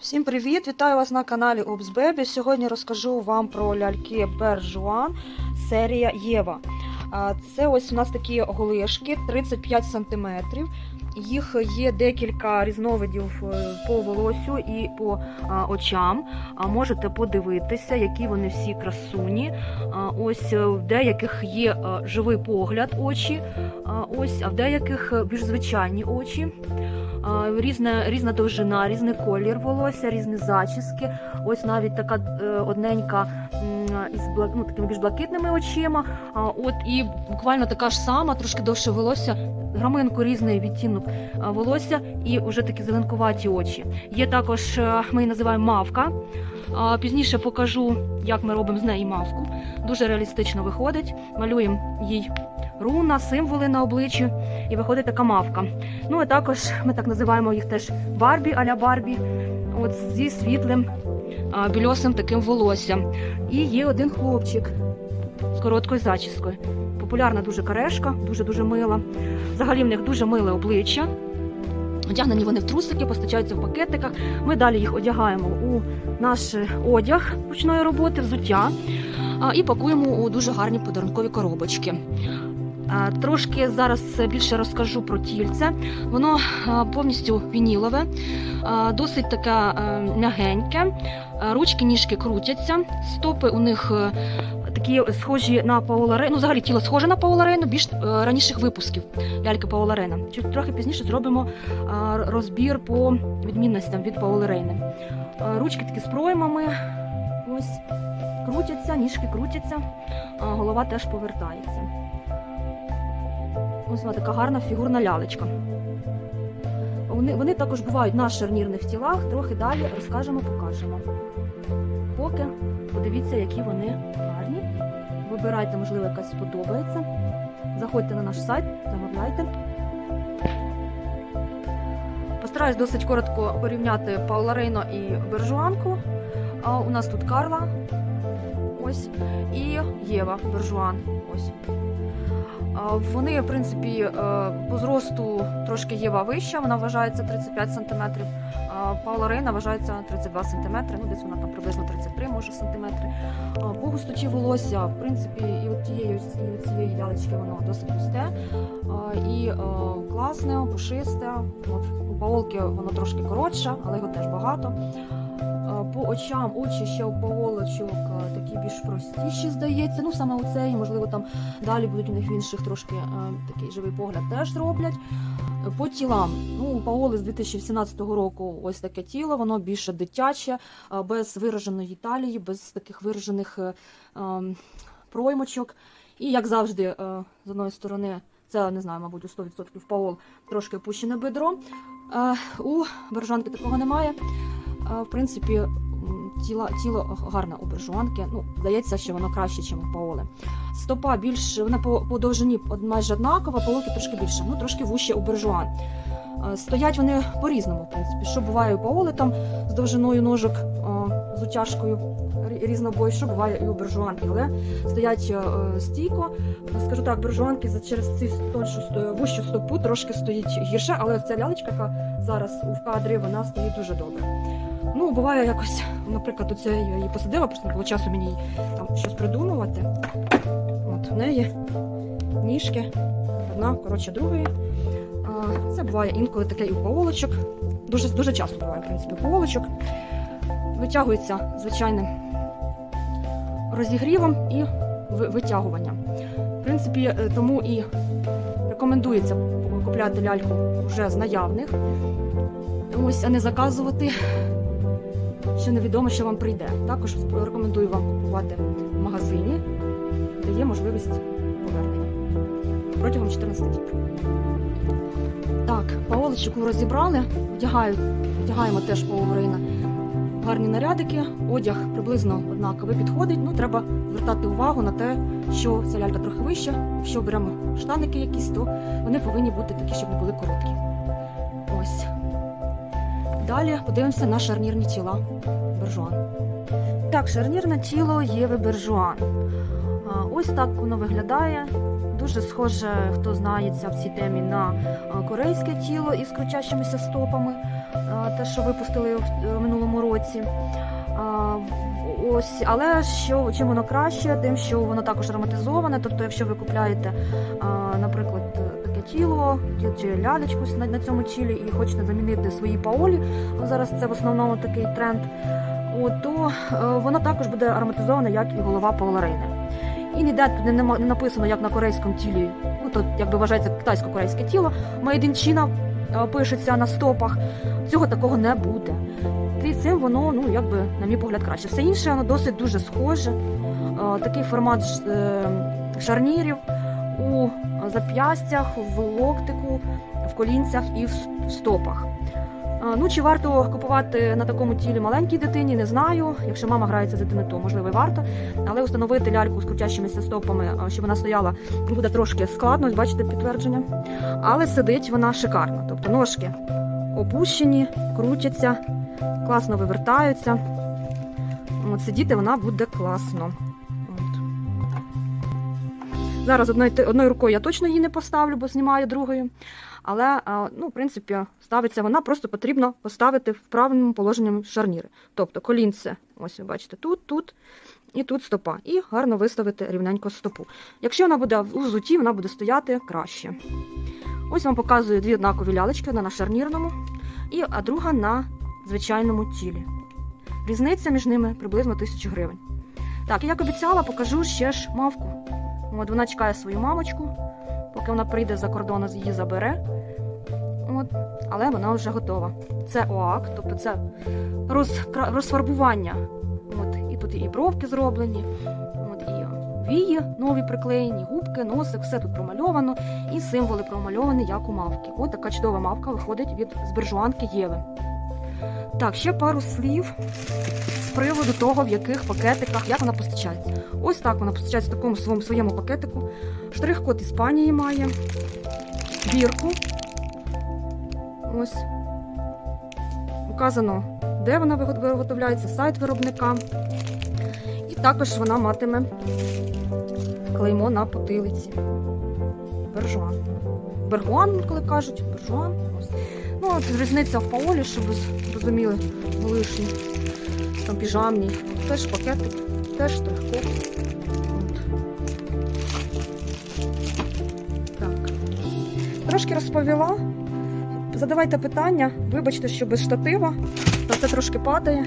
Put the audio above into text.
Всім привіт! Вітаю вас на каналі Обс Бебі. Сьогодні розкажу вам про ляльки Бержуан серія Єва. Це ось у нас такі голишки 35 см. Їх є декілька різновидів е, по волосю і по очам. А Можете подивитися, які вони всі красуні. Ось е, в деяких є е, живий погляд очі, ось, а в деяких більш звичайні очі. Різна, різна довжина, різний колір волосся, різні зачіски. Ось навіть така е, одненька із ну, такими більш блакитними очима. А, от і буквально така ж сама, трошки довше волосся, граминку різний відтінок волосся і вже такі зеленкуваті очі. Є також, е, ми її називаємо мавка. Пізніше покажу, як ми робимо з неї мавку. Дуже реалістично виходить. Малюємо їй руна, символи на обличчі, і виходить така мавка. Ну а також ми так називаємо їх теж Барбі аля Барбі, от зі світлим більосим таким волоссям. І є один хлопчик з короткою зачіскою. Популярна дуже карешка, дуже дуже мила. Взагалі в них дуже миле обличчя. Одягнені вони в трусики, постачаються в пакетиках. Ми далі їх одягаємо у наш одяг ручної роботи, взуття і пакуємо у дуже гарні подарункові коробочки. А, Трошки зараз більше розкажу про тільце. Воно повністю вінілове, досить таке м'ягеньке. Ручки, ніжки крутяться, стопи у них е, такі схожі на Паула Рейну. Ну, взагалі тіло схоже на Паула Рейну, більш е, раніших випусків ляльки Паула Рейна. Чуть трохи пізніше зробимо розбір по відмінностям від Паули Рейни. Ручки такі з проймами. Ось крутяться, ніжки крутяться, голова теж повертається. Ось вона така гарна фігурна лялечка. Вони, вони також бувають на шарнірних тілах, трохи далі розкажемо, покажемо. Поки подивіться, які вони гарні. Вибирайте, можливо, якась сподобається. Заходьте на наш сайт, замовляйте. Постараюсь досить коротко порівняти Паула Рейно і Бержуанку. А у нас тут Карла. Ось. І Єва Бержуан. Ось. Вони, в принципі, е, по зросту трошки Єва вища, вона вважається 35 см, Паула Рейна вважається 32 см, ну десь вона там приблизно 33 може сантиметри. По густоті волосся, в принципі, і от тієї, цієї лялечки воно досить густе. І е, класне, пушисте. От, у Паолки воно трошки коротше, але його теж багато. По очам очі ще у Паолочок е, такі більш простіші, здається. Ну саме оцей, можливо, там далі будуть у них в інших трошки е, такий живий погляд теж зроблять. Е, По тілам, ну у Паоли з 2017 року ось таке тіло, воно більше дитяче, е, без вираженої талії, без таких виражених ем, проймочок. І як завжди, з одної сторони, це не знаю, мабуть, у 100% Паол трошки опущене бедро. У Бережанки такого немає. В принципі, тіло, тіло гарне у Бержуанки. Ну, здається, що воно краще, ніж у Паоли. Стопа більш вона по, по довжині майже однакова, Паолки трошки більше, ну трошки вуще у Бержуан. Стоять вони по-різному, в принципі. Що буває у Паоли там з довжиною ножок, з утяжкою рі- різнобой, що буває і у Бержуанки, але стоять стійко. Скажу так, Бержуанки через цю вущу стопу трошки стоїть гірше, але ця лялечка, яка зараз у кадрі, вона стоїть дуже добре. Ну, буває якось, наприклад, оце я її посадила, просто не було часу мені там щось придумувати. От в неї ніжки, одна коротше другої. Це буває інколи таке і у поволочок. Дуже, дуже часто буває, в принципі, у поволочок. Витягується звичайним розігрівом і витягуванням. В принципі, е, тому і рекомендується купляти ляльку вже з наявних. Ось, а не заказувати. Ще невідомо, що вам прийде. Також рекомендую вам купувати в магазині, де є можливість повернення протягом 14 діб. Так, паолочку розібрали, вдягаю, вдягаємо теж Паулрейна гарні нарядики, одяг приблизно однаковий підходить. Ну, треба звертати увагу на те, що ця лялька трохи вища. Якщо беремо штаники якісь, то вони повинні бути такі, щоб не були короткі. Ось. Далі подивимося на шарнірні тіла Бержуан. Так, шарнірне тіло Єви Бержуан. Ось так воно виглядає. Дуже схоже, хто знається в цій темі на корейське тіло із крутящимися стопами. те, що випустили в е, минулому році. Ось, але що чим воно краще, тим, що воно також ароматизоване. Тобто, якщо ви купляєте, наприклад, тіло чи лялечку на, цьому тілі і хочете замінити свої паолі, зараз це в основному такий тренд, от, то е, воно також буде ароматизоване, як і голова паоларини. І ніде тут не, написано, як на корейському тілі. Ну, то якби вважається китайсько-корейське тіло. China е, пишеться на стопах. Цього такого не буде. І цим воно, ну якби, на мій погляд, краще. Все інше воно досить дуже схоже. Е, Такий формат шарнірів у зап'ястях, в локтику, в колінцях і в стопах. Е, Ну, чи варто купувати на такому тілі маленькій дитині, не знаю. Якщо мама грається з дитиною, то можливо і варто. Але установити ляльку з крутящимися стопами, е, щоб вона стояла, буде трошки складно, бачите підтвердження. Але сидить вона шикарно. Тобто ножки опущені, крутяться, класно вивертаються. От сидіти вона буде класно. Зараз одною, рукою я точно її не поставлю, бо знімаю другою. Але, ну, в принципі, ставиться вона, просто потрібно поставити в правильному положенні шарніри. Тобто колінце, ось ви бачите, тут, тут і тут стопа. І гарно виставити рівненько стопу. Якщо вона буде в узуті, вона буде стояти краще. Ось вам показую дві однакові лялечки, одна на шарнірному, і, а друга на звичайному тілі. Різниця між ними приблизно 1000 гривень. Так, як обіцяла, покажу ще ж мавку. От вона чекає свою мамочку, поки вона прийде за кордону, її забере. От, але вона вже готова. Це ОАК, тобто це роз, розфарбування. От, і тут і бровки зроблені, от, і вії нові приклеєні, губки, носик, все тут промальовано, і символи промальовані, як у мавки. От така чудова мавка виходить від збержуанки Єви. Так, ще пару слів з приводу того, в яких пакетиках, як вона постачається. Ось так вона постачається в такому своєму, своєму пакетику. Штрих-код Іспанії має, бірку. Ось. Указано, де вона виготовляється, сайт виробника. І також вона матиме клеймо на потилиці. Бержуан. Бергуан, коли кажуть, бержуан. Ось. Ну, от різниця в паолі, щоб ви зрозуміли, лишні. Там піжамні. Теж пакетик, теж штрих-код. Так. Трошки розповіла. Задавайте питання. Вибачте, що без штатива. Та це трошки падає.